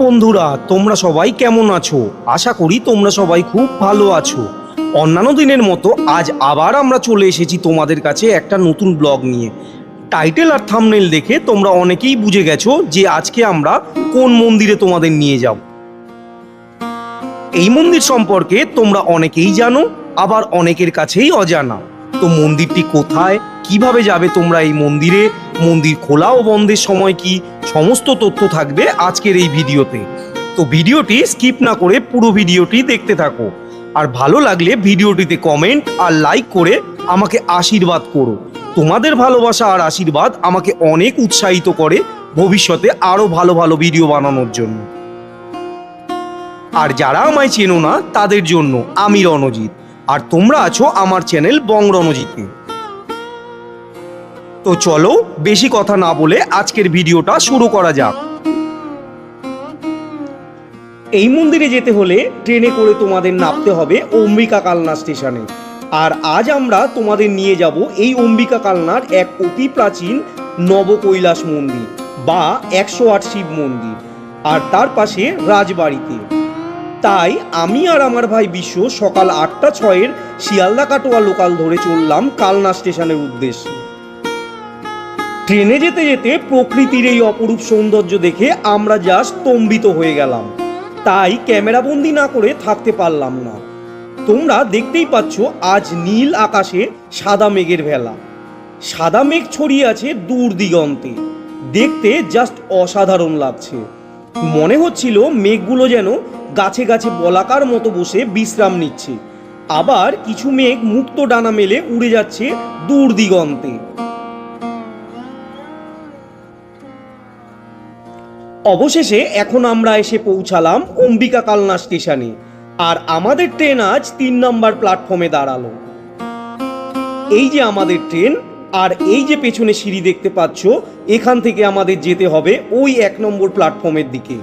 বন্ধুরা, তোমরা সবাই কেমন আছো? আশা করি তোমরা সবাই খুব ভালো আছো। অন্যান্য দিনের মতো আজ আবার আমরা চলে এসেছি তোমাদের কাছে একটা নতুন ব্লগ নিয়ে। টাইটেল আর থামনেল দেখে তোমরা অনেকেই বুঝে গেছো যে আজকে আমরা কোন মন্দিরে তোমাদের নিয়ে যাব। এই মন্দির সম্পর্কে তোমরা অনেকেই জানো, আবার অনেকের কাছেই অজানা। তো মন্দিরটি কোথায়? কীভাবে যাবে তোমরা এই মন্দিরে? মন্দির খোলা ও বন্ধের সময় কি সমস্ত তথ্য থাকবে আজকের এই ভিডিওতে? তো ভিডিওটি স্কিপ না করে পুরো ভিডিওটি দেখতে থাকো। আর ভালো লাগলে ভিডিওটিতে কমেন্ট আর লাইক করে আমাকে আশীর্বাদ করো। তোমাদের ভালোবাসা আর আশীর্বাদ আমাকে অনেক উৎসাহিত করে ভবিষ্যতে আরও ভালো ভালো ভিডিও বানানোর জন্য। আর যারা আমায় চেনো না, তাদের জন্য আমি রণজিৎ। আর তোমরা আছো আমার চ্যানেল বং রণজিতে। তো চলো বেশি কথা না বলে আজকের ভিডিওটা শুরু করা যাক। এই মন্দিরে যেতে হলে ট্রেনে করে তোমাদের নামতে হবে অম্বিকা কালনা স্টেশনে। আর আজ আমরা তোমাদের নিয়ে যাব এই অম্বিকা কালনার এক অতি প্রাচীন নবকৈলাস মন্দির বা একশো আট শিব মন্দির, আর তার পাশে রাজবাড়িতে। তাই আমি আর আমার ভাই বিশ্ব সকাল আটটা ছয়ের শিয়ালদা কাটোয়া লোকাল ধরে চললাম কালনা স্টেশনের উদ্দেশ্যে। ট্রেনে যেতে যেতে প্রকৃতির এই অপরূপ সৌন্দর্য দেখে আমরা জাস্ট স্তম্ভিত হয়ে গেলাম। তাই ক্যামেরাবন্দি না করে থাকতে পারলাম না। তোমরা দেখতেই পাচ্ছ আজ নীল আকাশে সাদা মেঘের ভেলা। সাদা মেঘ ছড়িয়ে আছে দূর দিগন্তে দেখতে জাস্ট অসাধারণ লাগছে। মনে হচ্ছিল মেঘগুলো যেন গাছে গাছে বলাকার মতো বসে বিশ্রাম নিচ্ছে। আবার কিছু মেঘ মুক্ত ডানা মেলে উড়ে যাচ্ছে দূর দিগন্তে অবশেষে এখন আমরা এসে পৌঁছালাম অম্বিকা কালনা স্টেশনে। আর আমাদের ট্রেন আজ তিন নম্বর প্ল্যাটফর্মে দাঁড়াল। এই যে আমাদের ট্রেন, আর এই যে পেছনে সিঁড়ি দেখতে পাচ্ছ, এখান থেকে আমাদের যেতে হবে ওই এক নম্বর প্ল্যাটফর্মের দিকে।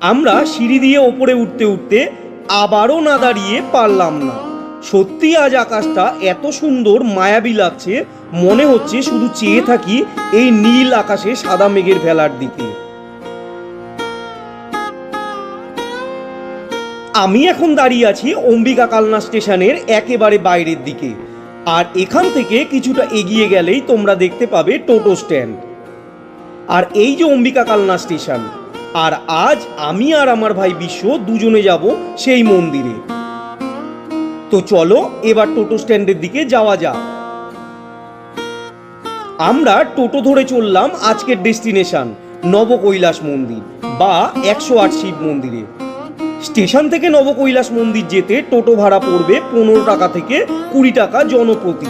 আমরা সিঁড়ি দিয়ে ওপরে উঠতে উঠতে আবারও না দাঁড়িয়ে পারলাম না। সত্যি আজ আকাশটা এত সুন্দর, মায়াবী লাগছে মনে হচ্ছে শুধু চেয়ে থাকি এই নীল আকাশে সাদা মেঘের ভেলার দিকে। আমি এখন দাঁড়িয়ে আছি অম্বিকা কালনা স্টেশনের একেবারে বাইরের দিকে। আর এখান থেকে কিছুটা এগিয়ে গেলেই তোমরা দেখতে পাবে টোটো স্ট্যান্ড। আর এই যে অম্বিকা কালনা স্টেশন, আর আজ আমি আর আমার ভাই বিশ্ব দুজনে যাব সেই মন্দিরে। তো চলো, এবার টোটো স্ট্যান্ডের দিকে যাওয়া যাক। আমরা টোটো ধরে চললাম আজকের ডেস্টিনেশন, নবকৈলাস মন্দির বা একশো আট শিব মন্দিরে। স্টেশন থেকে নবকৈলাস মন্দির যেতে টোটো ভাড়া পড়বে পনেরো টাকা থেকে কুড়ি টাকা জনপ্রতি।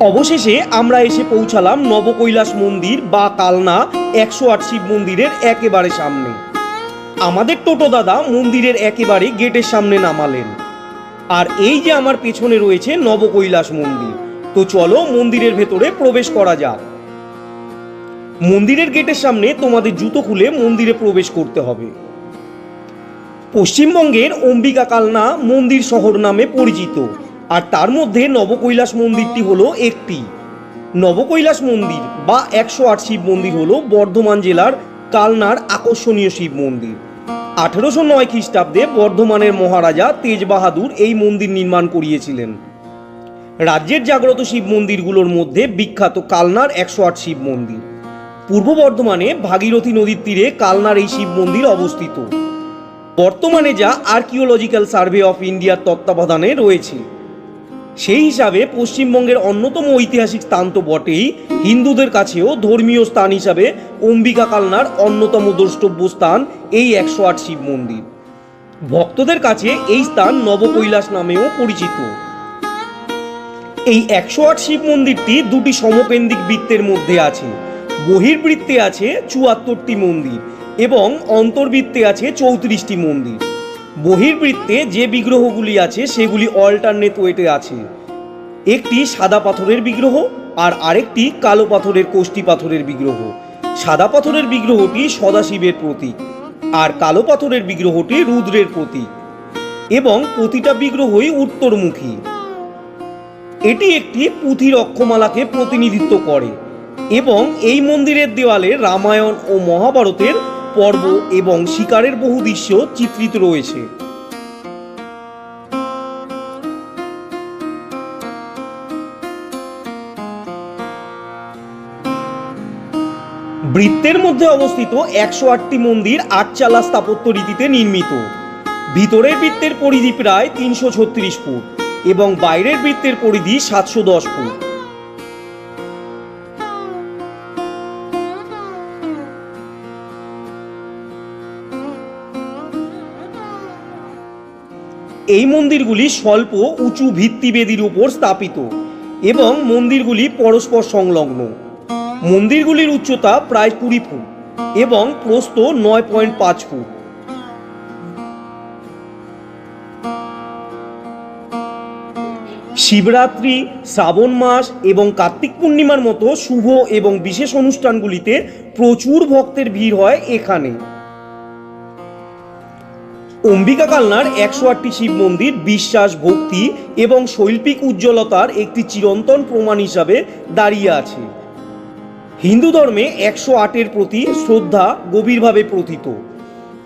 অবশেষে আমরা এসে পৌঁছালাম নবকৈলাস মন্দির বা কালনা একশো আট শিব মন্দিরের একেবারে সামনে। আমাদের টোটো দাদা মন্দিরের একেবারে গেটের সামনে নামালেন। আর এই যে আমার পেছনে রয়েছে নবকৈলাস মন্দির, তো চলো মন্দিরের ভেতরে প্রবেশ করা যাক। মন্দিরের গেটের সামনে তোমাদের জুতো খুলে মন্দিরে প্রবেশ করতে হবে। পশ্চিমবঙ্গের অম্বিকা কালনা মন্দির শহর নামে পরিচিত, আর তার মধ্যে নবকৈলাস মন্দিরটি হলো একটি। নবকৈলাস মন্দির বা একশো আট শিব মন্দির হলো বর্ধমান জেলার কালনার আকর্ষণীয় শিব মন্দির। আঠেরোশো নয় খ্রিস্টাব্দে বর্ধমানের মহারাজা তেজ বাহাদুর এই মন্দির নির্মাণ করিয়েছিলেন। রাজ্যের জাগ্রত শিব মন্দিরগুলোর মধ্যে বিখ্যাত কালনার একশো আট শিব মন্দির। পূর্ব বর্ধমানে ভাগীরথী নদীর তীরে কালনার এই শিব মন্দির অবস্থিত। বর্তমানে যা আর্কিওলজিক্যাল সার্ভে অফ ইন্ডিয়ার তত্ত্বাবধানে রয়েছে। সেই হিসাবে পশ্চিমবঙ্গের অন্যতম ঐতিহাসিক স্থান তো বটেই। হিন্দুদের কাছেও ধর্মীয় স্থান হিসাবে অম্বিকা কালনার অন্যতম দ্রষ্টব্য স্থান এই একশো আট শিব মন্দির। ভক্তদের কাছে এই স্থান নবকৈলাস নামেও পরিচিত। এই একশো আট শিব মন্দিরটি দুটি সমকেন্দ্রিক বৃত্তের মধ্যে আছে। বহির্বৃত্তে আছে চুয়াত্তরটি মন্দির এবং অন্তর্বৃত্তে আছে চৌত্রিশটি মন্দির। বহির্বৃত্তে যে বিগ্রহগুলি আছে, সেগুলি অল্টারনেট ওয়েটে আছে। একটি সাদা পাথরের বিগ্রহ আর আরেকটি কালো পাথরের কোষ্টি পাথরের বিগ্রহ। সাদা পাথরের বিগ্রহটি সদাশিবের প্রতীক আর কালো পাথরের বিগ্রহটি রুদ্রের প্রতীক এবং প্রতিটা বিগ্রহই উত্তরমুখী। এটি একটি পুঁথির অক্ষমালাকে প্রতিনিধিত্ব করে এবং এই মন্দিরের দেওয়ালে রামায়ণ ও মহাভারতের পর্ব এবং শিকারের বহু দৃশ্য চিত্রিত রয়েছে। বৃত্তের মধ্যে অবস্থিত একশো আটটি মন্দির আটচালা স্থাপত্য রীতিতে নির্মিত। ভিতরের বৃত্তের পরিধি প্রায় তিনশো ছত্রিশ ফুট এবং বাইরের বৃত্তের পরিধি সাতশো দশ ফুট। এই মন্দিরগুলি স্বল্প, উঁচু ভিত্তিবেদির উপর স্থাপিত এবং মন্দিরগুলি পরস্পর সংলগ্ন। মন্দিরগুলির উচ্চতা প্রায় কুড়ি ফুট এবং প্রস্থ নয় পয়েন্ট পাঁচ ফুট। শিবরাত্রি, শ্রাবণ মাস এবং কার্তিক পূর্ণিমার মতো শুভ এবং বিশেষ অনুষ্ঠানগুলিতে প্রচুর ভক্তের ভিড় হয় এখানে। অম্বিকা কালনার একশো আটটি শিব মন্দির, বিশ্বাস, ভক্তি এবং শৈল্পিক উজ্জ্বলতার একটি চিরন্তন প্রমাণ হিসাবে দাঁড়িয়ে আছে। হিন্দু ধর্মে একশো আটের প্রতি শ্রদ্ধা গভীরভাবে প্রথিত।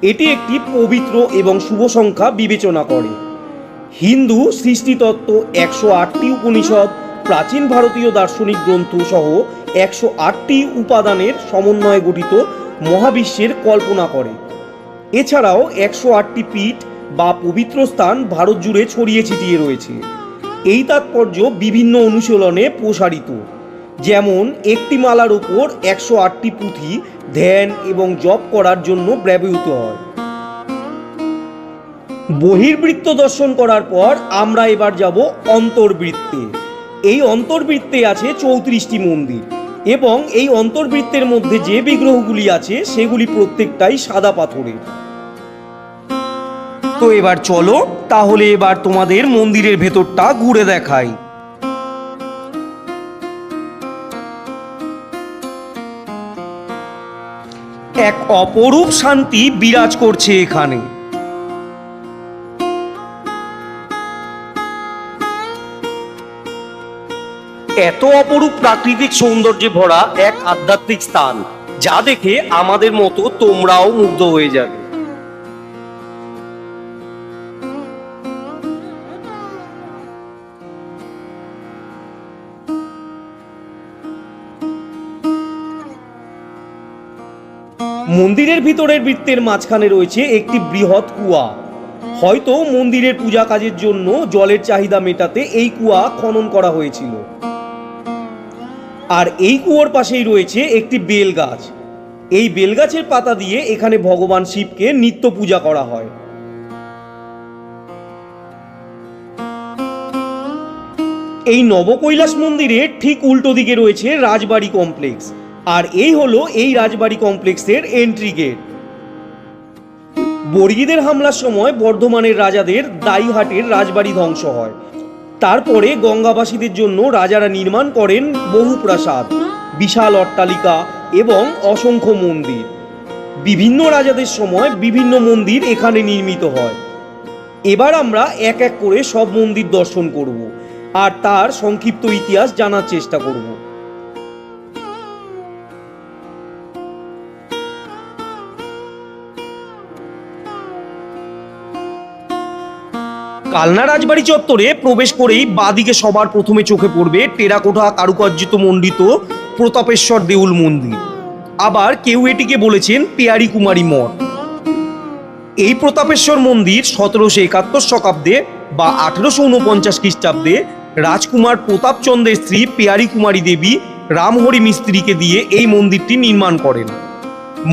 এটি একটি পবিত্র এবং শুভ সংখ্যা বিবেচনা করে। হিন্দু সৃষ্টিতত্ত্ব একশো আটটি উপনিষদ, প্রাচীন ভারতীয় দার্শনিক গ্রন্থ সহ একশো আটটি উপাদানের সমন্বয়ে গঠিত মহাবিশ্বের কল্পনা করে। এছাড়াও একশো আটটি পীঠ বা পবিত্র স্থান ভারত জুড়ে ছড়িয়ে ছিটিয়ে রয়েছে। এই তাৎপর্য বিভিন্ন অনুশীলনে প্রসারিত। যেমন, একটি মালার ওপর একশো আটটি পুঁথি ধ্যান এবং জপ করার জন্য ব্যবহৃত হয়। বহির্বৃত্ত দর্শন করার পর আমরা এবার যাব অন্তর্বৃত্তে। এই অন্তর্বৃত্তে আছে চৌত্রিশটি মন্দির। এবং এই অন্তর্বৃত্তের মধ্যে যে বিগ্রহগুলি আছে, সেগুলি প্রত্যেকটাই সাদা পাথরের। তো এবার চলো, তাহলে এবার তোমাদের মন্দিরের ভেতরটা ঘুরে দেখাই। এক অপরূপ শান্তি বিরাজ করছে এখানে। এত অপরূপ প্রাকৃতিক সৌন্দর্যে ভরা এক আধ্যাত্মিক স্থান, যা দেখে আমাদের মতো তোমরাও মুগ্ধ হয়ে যাবে। মন্দিরের ভিতরের বৃত্তের মাঝখানে রয়েছে একটি বৃহৎ কুয়া। হয়তো মন্দিরের পূজা কাজের জন্য জলের চাহিদা মেটাতে এই কুয়া খনন করা হয়েছিল। আর এই কুয়োর পাশেই রয়েছে একটি বেল গাছ এই বেলগাছের পাতা দিয়ে এখানে ভগবান শিবকে নিত্য পূজা করা হয়। এই নবকৈলাস মন্দিরের ঠিক উল্টো দিকে রয়েছে রাজবাড়ি কমপ্লেক্স। আর এই হলো এই রাজবাড়ি কমপ্লেক্সের এন্ট্রি গেট বর্গীদের হামলার সময় বর্ধমানের রাজাদের দাইহাটের রাজবাড়ি ধ্বংস হয়। তারপরে গঙ্গাবাসীদের জন্য রাজারা নির্মাণ করেন বহু প্রাসাদ বিশাল অট্টালিকা এবং অসংখ্য মন্দির। বিভিন্ন রাজাদের সময় বিভিন্ন মন্দির এখানে নির্মিত হয়। এবার আমরা এক এক করে সব মন্দির দর্শন করব আর তার সংক্ষিপ্ত ইতিহাস জানার চেষ্টা করব। কালনা রাজবাড়ি চত্বরে প্রবেশ করেই বাদিকে সবার প্রথমে চোখে পড়বে টেরাকোটা কারুকার্যিত মণ্ডিত প্রতাপেশ্বর দেউল মন্দির। আবার কেউ এটিকে বলেছেন পেয়ারি কুমারী মঠ। এই প্রতাপেশ্বর মন্দির সতেরোশো একাত্তর শতাব্দে বা আঠেরোশো উনপঞ্চাশ খ্রিস্টাব্দে রাজকুমার প্রতাপচন্দ্রের স্ত্রী পেয়ারি কুমারী দেবী রামহরি মিস্ত্রিকে দিয়ে এই মন্দিরটি নির্মাণ করেন।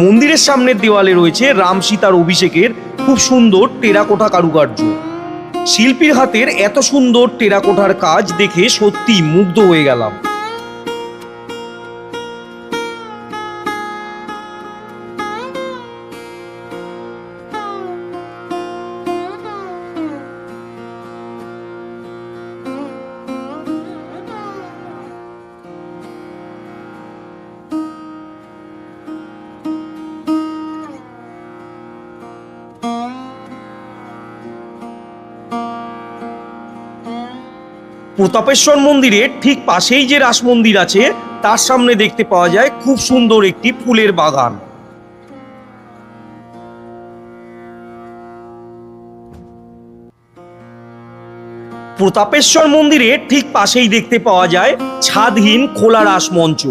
মন্দিরের সামনের দেওয়ালে রয়েছে রাম সীতার অভিষেকের খুব সুন্দর টেরাকোটা কারুকার্য। শিল্পীর হাতের এত সুন্দর টেরাকোটার কাজ দেখে সত্যি মুগ্ধ হয়ে গেলাম। প্রতাপেশ্বর মন্দিরের ঠিক পাশেই যে রাস মন্দির আছে, তার সামনে দেখতে পাওয়া যায় খুব সুন্দর একটি ফুলের বাগান। প্রতাপেশ্বর মন্দিরের ঠিক পাশেই দেখতে পাওয়া যায় ছাদহীন খোলা রাস মঞ্চ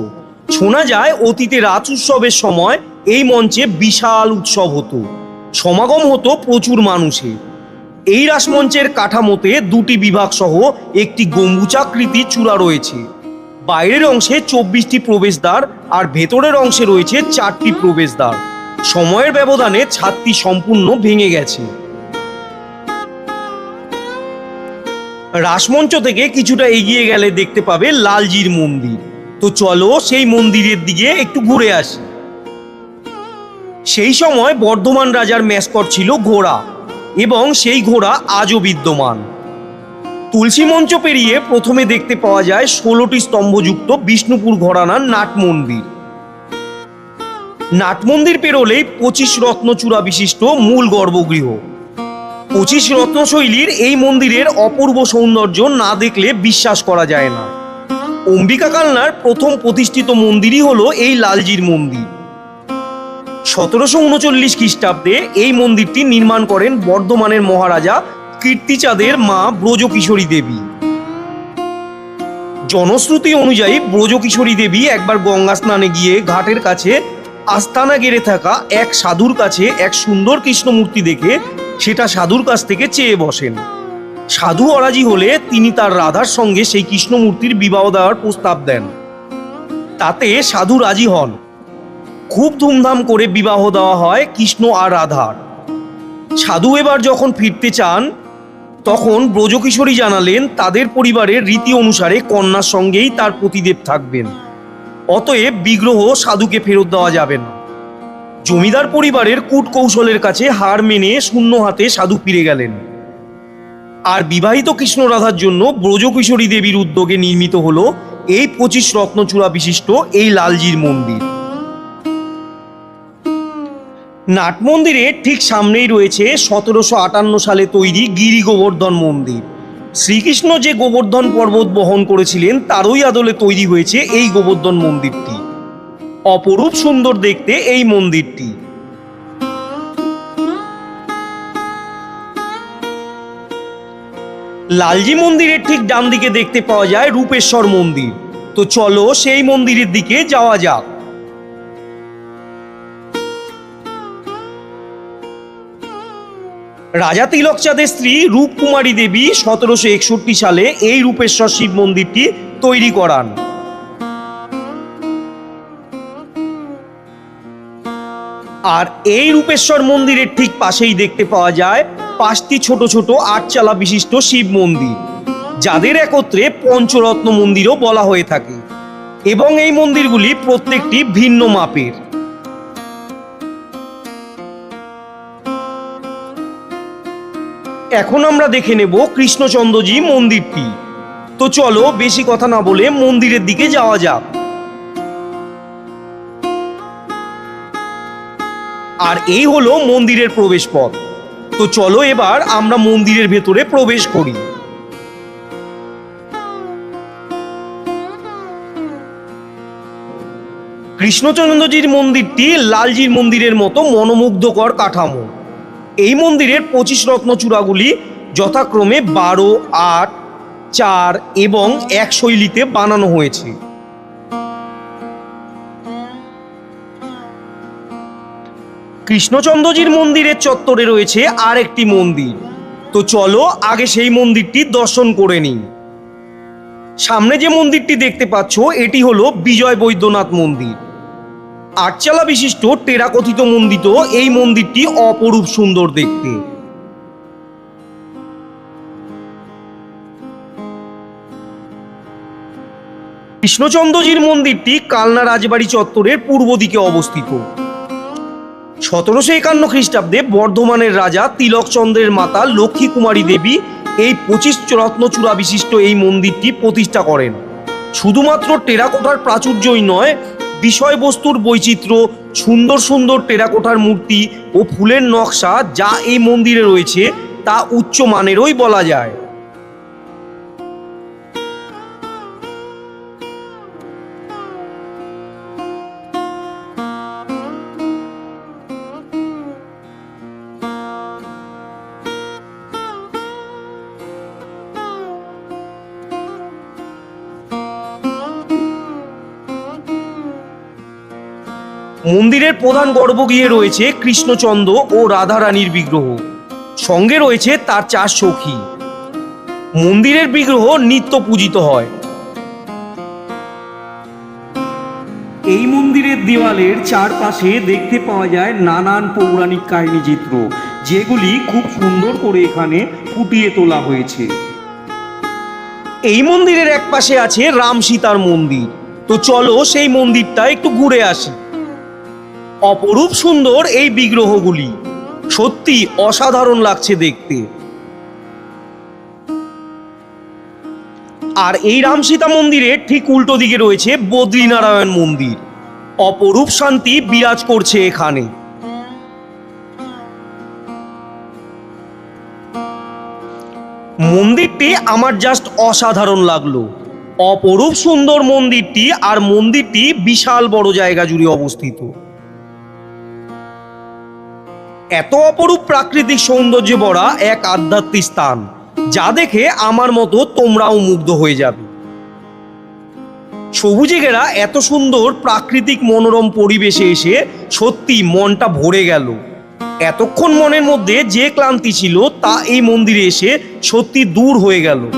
শোনা যায় অতীতে রাজ উৎসবের সময় এই মঞ্চে বিশাল উৎসব হতো। সমাগম হতো প্রচুর মানুষের। এই রাসমঞ্চের কাঠামোতে দুটি বিভাগ সহ একটি গম্বুচাকৃতি চূড়া রয়েছে। বাইরের অংশে চব্বিশটি প্রবেশদ্বার আর ভেতরের অংশে রয়েছে চারটি প্রবেশদ্বার। সময়ের ব্যবধানে ছাদটি সম্পূর্ণ ভেঙে গেছে। রাসমঞ্চ থেকে কিছুটা এগিয়ে গেলে দেখতে পাবে লালজির মন্দির। তো চলো সেই মন্দিরের দিকে একটু ঘুরে আসি। সেই সময় বর্ধমান রাজার ম্যাসকট ছিল ঘোড়া। এবং সেই ঘোড়া আজও বিদ্যমান। তুলসী মঞ্চ পেরিয়ে প্রথমে দেখতে পাওয়া যায় ষোলোটি স্তম্ভযুক্ত বিষ্ণুপুর ঘরানার নাট মন্দির। নাট মন্দির পেরোলেই পঁচিশ রত্নচূড়া বিশিষ্ট মূল গর্ভগৃহ। পঁচিশ রত্নশৈলীর এই মন্দিরের অপূর্ব সৌন্দর্য না দেখলে বিশ্বাস করা যায় না। অম্বিকা কালনার প্রথম প্রতিষ্ঠিত মন্দিরই হলো এই লালজির মন্দির। সতেরোশো উনচল্লিশ খ্রিস্টাব্দে এই মন্দিরটি নির্মাণ করেন বর্ধমানের মহারাজা কীর্তিচাঁদের মা ব্রজকিশোরী দেবী। জনশ্রুতি অনুযায়ী ব্রজকিশোরী দেবী একবার গঙ্গা স্নানে গিয়ে ঘাটের কাছে আস্তানা গেড়ে থাকা এক সাধুর কাছে এক সুন্দর কৃষ্ণমূর্তি দেখে সেটা সাধুর কাছ থেকে চেয়ে বসেন। সাধু অরাজি হলে তিনি তার রাধার সঙ্গে সেই কৃষ্ণমূর্তির বিবাহ দেওয়ার প্রস্তাব দেন। তাতে সাধু রাজি হন। খুব ধুমধাম করে বিবাহ দেওয়া হয় কৃষ্ণ আর রাধার। সাধু এবার যখন ফিরতে চান, তখন ব্রজকিশোরী জানালেন তাদের পরিবারের রীতি অনুসারে কন্যার সঙ্গেই তার প্রতিদেব থাকবেন। অতএব বিগ্রহ সাধুকে ফেরত দেওয়া যাবে না। জমিদার পরিবারের কূট কৌশলের কাছে হার মেনে শূন্য হাতে সাধু ফিরে গেলেন। আর বিবাহিত কৃষ্ণ রাধার জন্য ব্রজকিশোরী দেবীর উদ্যোগে নির্মিত হলো এই পঁচিশ রত্নচূড়া বিশিষ্ট এই লালজির মন্দির। নাট মন্দিরের ঠিক সামনেই রয়েছে সতেরোশো আটান্ন সালে তৈরি গিরি গোবর্ধন মন্দির। শ্রীকৃষ্ণ যে গোবর্ধন পর্বত বহন করেছিলেন, তারই আদলে তৈরি হয়েছে এই গোবর্ধন মন্দিরটি। অপরূপ সুন্দর দেখতে এই মন্দিরটি। লালজি মন্দিরের ঠিক ডান দিকে দেখতে পাওয়া যায় রূপেশ্বর মন্দির। তো চলো সেই মন্দিরের দিকে যাওয়া যাক। রাজা তিলকচাঁদের স্ত্রী রূপকুমারী দেবী সতেরোশো একষট্টি সালে এই রূপেশ্বর শিব মন্দিরটি তৈরি করান। আর এই রূপেশ্বর মন্দিরের ঠিক পাশেই দেখতে পাওয়া যায় পাঁচটি ছোট ছোট আটচালা বিশিষ্ট শিব মন্দির, যাদের একত্রে পঞ্চরত্ন মন্দিরও বলা হয়ে থাকে। এবং এই মন্দিরগুলি প্রত্যেকটি ভিন্ন মাপের। এখন আমরা দেখে নেব কৃষ্ণচন্দ্রজি মন্দিরটি তো চলো বেশি কথা না বলে মন্দিরের দিকে যাওয়া যাক। আর এই হলো মন্দিরের প্রবেশ পথ তো চলো এবার আমরা মন্দিরের ভেতরে প্রবেশ করি। কৃষ্ণচন্দ্রজির মন্দিরটি লালজির মন্দিরের মতো মনোমুগ্ধকর কাঠামো। এই মন্দিরের পঁচিশ রত্নচূড়াগুলি যথাক্রমে বারো, আট, চার এবং এক শৈলীতে বানানো হয়েছে। কৃষ্ণচন্দ্রজির মন্দিরের চত্বরে রয়েছে আর একটি মন্দির। তো চলো আগে সেই মন্দিরটি দর্শন করে নিই। সামনে যে মন্দিরটি দেখতে পাচ্ছ, এটি হলো বিজয় বৈদ্যনাথ মন্দির। আটচালা বিশিষ্ট টেরাকথিত মন্দিত এই মন্দিরটি অপরূপ সুন্দর দেখতে। কৃষ্ণচন্দ্রজির মন্দিরটি কালনা রাজবাড়ি চত্বরের পূর্ব দিকে অবস্থিত। সতেরোশো একান্ন খ্রিস্টাব্দে বর্ধমানের রাজা তিলকচন্দ্রের মাতা লক্ষ্মী কুমারী দেবী এই পঁচিশ রত্নচূড়া বিশিষ্ট এই মন্দিরটি প্রতিষ্ঠা করেন। শুধুমাত্র টেরাকোটার প্রাচুর্যই নয় বিষয়বস্তুর বৈচিত্র্য, সুন্দর সুন্দর টেরাকোটার মূর্তি ও ফুলের নকশা যা এই মন্দিরে রয়েছে তা উচ্চ মানেরই বলা যায়। মন্দিরের প্রধান গর্ভগৃহে রয়েছে কৃষ্ণচন্দ্র ও রাধারানীর বিগ্রহ। সঙ্গে রয়েছে তার চার সখী। মন্দিরের বিগ্রহ নিত্য পূজিত হয়। এই মন্দিরের দেওয়ালের চারপাশে দেখতে পাওয়া যায় নানান পৌরাণিক কাহিনী চিত্র, যেগুলি খুব সুন্দর করে এখানে ফুটিয়ে তোলা হয়েছে। এই মন্দিরের এক পাশে আছে রাম সীতার মন্দির। তো চলো সেই মন্দিরটা একটু ঘুরে আসি। অপরূপ সুন্দর এই বিগ্রহগুলি। সত্যি অসাধারণ লাগছে দেখতে। আর এই রাম সীতা মন্দিরের ঠিক উল্টো দিকে রয়েছে বদ্রীনারায়ণ মন্দির। অপরূপ শান্তি বিরাজ করছে এখানে। মন্দিরটি আমার জাস্ট অসাধারণ লাগল। অপরূপ সুন্দর মন্দিরটি আর মন্দিরটি বিশাল বড় জায়গা জুড়ে অবস্থিত। এত অপরূপ প্রাকৃতিক সৌন্দর্যে ভরা এক আধ্যাত্মিক স্থান, যা দেখে আমার মতো তোমরাও মুগ্ধ হয়ে যাবে। সবুজে ঘেরা এত সুন্দর প্রাকৃতিক মনোরম পরিবেশে এসে সত্যি মনটা ভরে গেল। এতক্ষণ মনের মধ্যে যে ক্লান্তি ছিল, তা এই মন্দিরে এসে সত্যি দূর হয়ে গেল।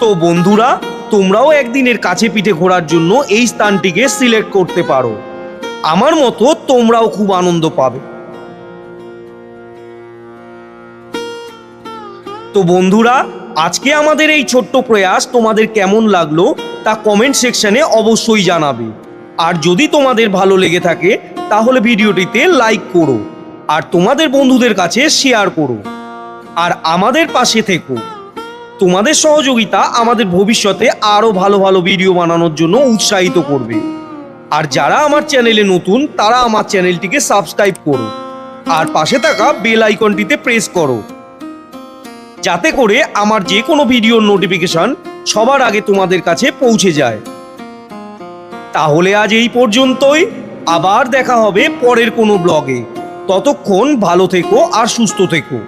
তো বন্ধুরা, তোমরাও একদিনের কাছে পিঠে ঘোরার জন্য এই স্থানটিকে সিলেক্ট করতে পারো। আমার মতো তোমরাও খুব আনন্দ পাবে। তো বন্ধুরা, আজকে আমাদের এই ছোট্ট প্রয়াস তোমাদের কেমন লাগল তা কমেন্ট সেকশনে অবশ্যই জানাবে। আর যদি তোমাদের ভালো লেগে থাকে, তাহলে ভিডিওটিতে লাইক করো আর তোমাদের বন্ধুদের কাছে শেয়ার করো। আর আমাদের পাশে থেকো। তোমাদের সহযোগিতা আমাদের ভবিষ্যতে আরও ভালো ভালো ভিডিও বানানোর জন্য উৎসাহিত করবে। আর যারা আমার চ্যানেলে নতুন, তারা আমার চ্যানেলটিকে সাবস্ক্রাইব করো। আর পাশে থাকা বেল আইকনটিতে প্রেস করো। যাতে করে আমার যে কোনো ভিডিওর নোটিফিকেশন সবার আগে তোমাদের কাছে পৌঁছে যায়। তাহলে আজ এই পর্যন্তই। আবার দেখা হবে পরের কোনো ব্লগে ততক্ষণ ভালো থেকো আর সুস্থ থেকো।